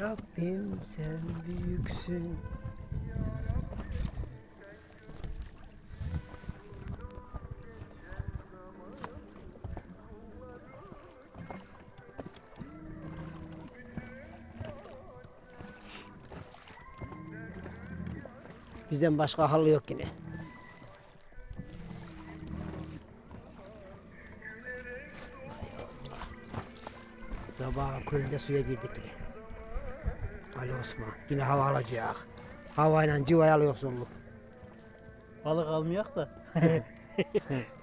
Rabbim sen büyüksün. Bizden başka halı yok yine. Sabahın köründe suya girdik yine. Ali Osman. Yine hava alacak. Havayla civaya alıyor zorlu. Balık almayak da.